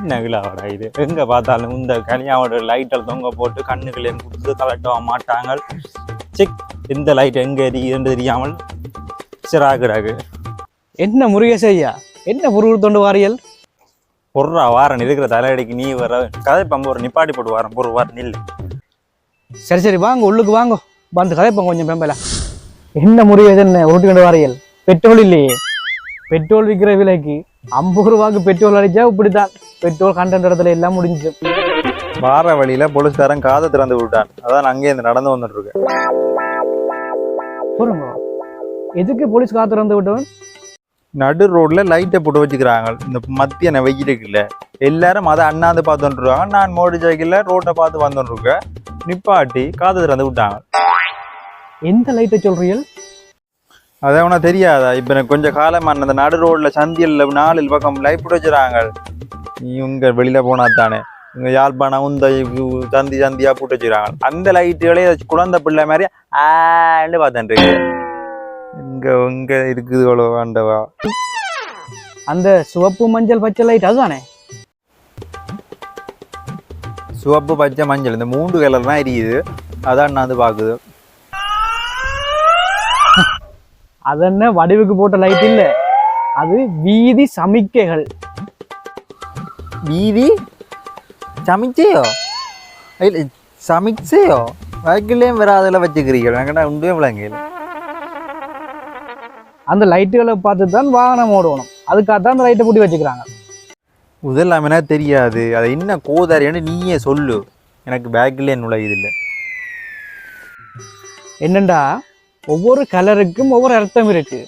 என்ன விழாவடா இது? எங்க பார்த்தாலும் இந்த கல்யாணோட லைட்டில் தொங்க போட்டு கண்ணுகளையும் கொடுத்து கலட்டவ மாட்டாங்க. செக் எந்த லைட் எங்க எரியுதுன்னு தெரியாமல் சிறாகுறாகு என்ன முருகேச ஐயா? என்ன பொருள் தொண்டு வாரியல்? பொருளா வாரன் இருக்கிற தலையடிக்கு நீ வர கதை பம்பு ஒரு நிப்பாட்டி போட்டு வாரன் பொருள் வார நில்லு. சரி சரி வாங்க உள்ளுக்கு வாங்க. வந்து கதைப்போம் கொஞ்சம் பெம்பல. என்ன முருகேச என்ன? உருட்டி கொண்டு வாரியல்? பெட்ரோல் இல்லையே. பெட்ரோல் விற்கிற விலைக்கு ஐம்பது ரூபாய்க்கு பெட்ரோல் அடிச்சா இப்படித்தான். பெட்ரோல் கண்டென்ட் இடத்துல எல்லாம் முடிஞ்சு வார வழியில போலீஸ்காரன் காதை திறந்து விட்டான். அதான் அங்கே இருந்து நடந்து வந்துட்டு போறோங்க எதுக்கு போலீஸ் காத்து திறந்து விட்டவன்? நடு ரோட்ல லைட்டை போட்டு வச்சுக்கிறாங்க. இந்த மத்தியான வெயிலுக்குல்ல எல்லாரும் அதை அண்ணாந்து பார்த்துட்டு இருக்காங்க நான் மோட்டர் சைக்கிள்ல ரோட்டை பார்த்து வந்துட்டு இருக்கேன் நிப்பாட்டி காதை திறந்து விட்டாங்க. எந்த லைட்டை சொல்றீர்கள்? அதை உனக்கு தெரியாதா? இப்ப எனக்கு கொஞ்சம் காலமா அந்த நடு ரோட்ல சந்தியல்ல நாலு பக்கம் லைட் போட்டு வச்சுறாங்க. இவங்க வெளியில போனா தானே. இங்க யாழ்ப்பாணம் இந்த சந்தி சந்தியா போட்டு வச்சுக்கிறாங்க. அந்த லைட்டுகளே குழந்தை பிள்ளை மாதிரி ஆண்டு பார்த்துட்டு இங்க இங்க இருக்குது அவ்வளோ ஆண்டவா. அந்த சிவப்பு மஞ்சள் பச்சை லைட் அதுதானே? சிவப்பு பச்சை மஞ்சள் இந்த மூன்று கலர் தான் எரியுது. அதான் நான் வந்து பாக்குது அது என்ன வடிவுக்கு போட்ட லைட் இல்ல? அது வீதி சமிக்கைகள். வீதி சமைச்சையோ? இல்லை சமைச்சையோ? வகையிலையும் வேற அதில் வச்சுக்கிறீங்க என்கிட்ட உண்டே விளங்கையில் அந்த லைட்டுகளை பார்த்து தான் வாகனம் ஓடணும். அதுக்காக தான் அந்த லைட்டை பூட்டி வச்சுக்கிறாங்க. முதல்லாமனா தெரியாது. அது என்ன கோதாரின்னு நீயே சொல்லு. எனக்கு பேக்கில் நுழையுது இல்லை என்னண்டா? ஒவ்வொரு கலருக்கும் ஒவ்வொரு அர்த்தம் இருக்கு.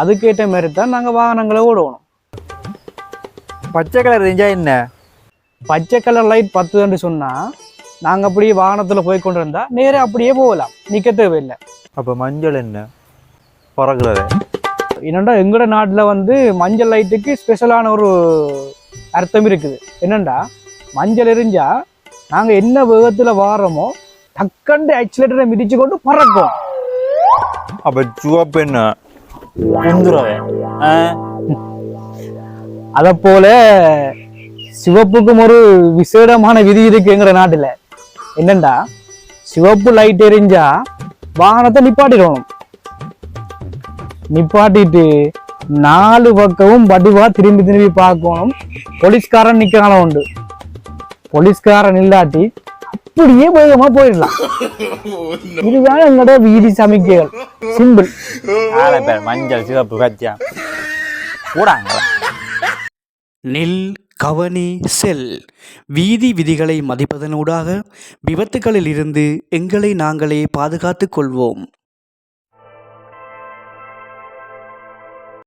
அதுக்கேற்ற மாதிரி தான் நாங்கள் வாகனங்களை ஓடணும் பச்சை கலர் இருந்தா என்ன? பச்சை கலர் லைட் பத்துன்னு சொன்னா நாங்கள் அப்படியே வாகனத்தில் போய் கொண்டு இருந்தா நேரா அப்படியே போகலாம். நிற்க தேவையில்லை. அப்போ மஞ்சள் என்ன? பறகுறது என்னண்டா எங்களோட நாட்டில் வந்து மஞ்சள் லைட்டுக்கு ஸ்பெஷலான ஒரு அர்த்தம் இருக்குது. என்னண்டா மஞ்சள் எரிஞ்சா நாங்கள் என்ன வேகத்தில் வாரோமோ டக்கண்டு ஆக்சிலேட்டரை மிதிச்சு கொண்டு பறக்கும். அப்போ சிவப்பு என்ன குந்துறவே அதை போல சிவப்புக்கும் ஒரு விசேடமான விதி இருக்குங்கிற நாட்டுல. என்னண்டா? சிவப்பு லைட் எரிஞ்சா வாகனத்தை நிப்பாட்டிடணும். நிப்பாட்டிட்டு நாலு பக்கமும் வடிவா திரும்பி திரும்பி பார்க்கணும். போலீஸ்காரன் நிக்கிறான உண்டு. போலீஸ்காரன் இல்லாட்டி அப்படியே வேகமா போயிடலாம். இதுதான் எங்களோட வீதி சமிக்கைகள். சிம்பிள் பேர் மஞ்சள் சிவப்பு பச்சை. கூடாங்களா நில் கவனி செல். வீதி விதிகளை மதிப்பதனூடாக விபத்துகளில் இருந்து எங்களை நாங்களே பாதுகாத்துக் கொள்வோம்.